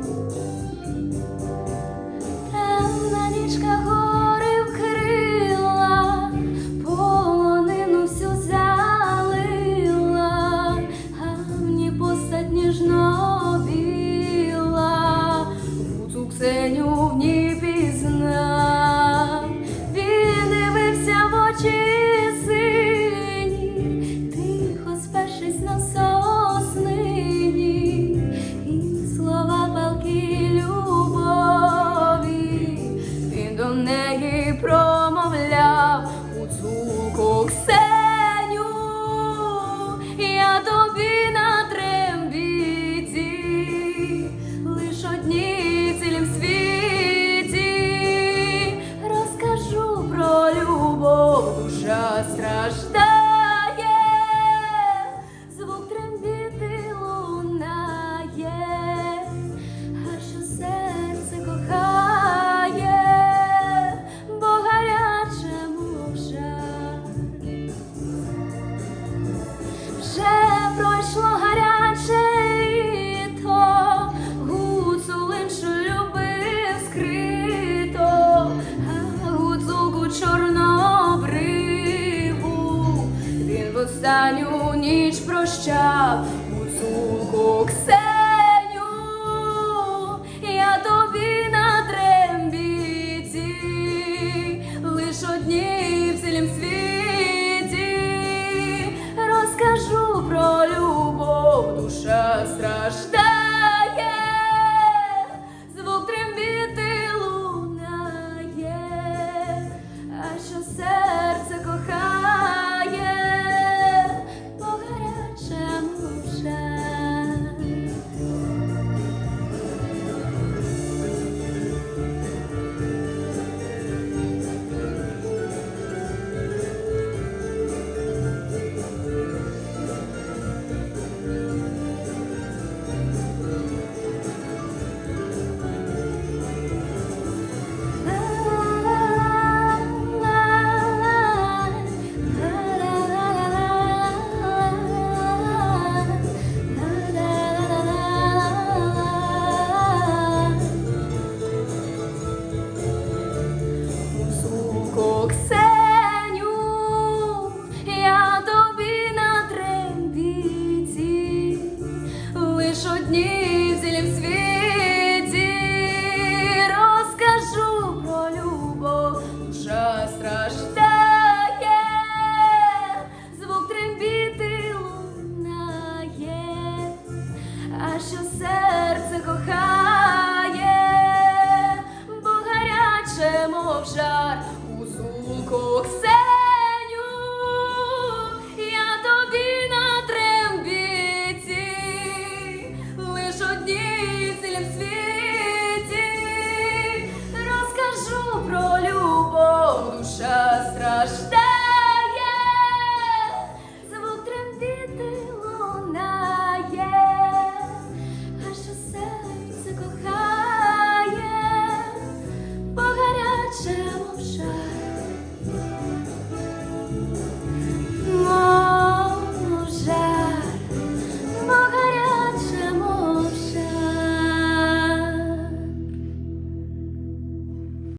Música Таню ніч прощав у гуцулку Ксеню, я тобі на трембіці, лиш одні в цілім світі, розкажу про любов, душа страждає. серце кохає. shine.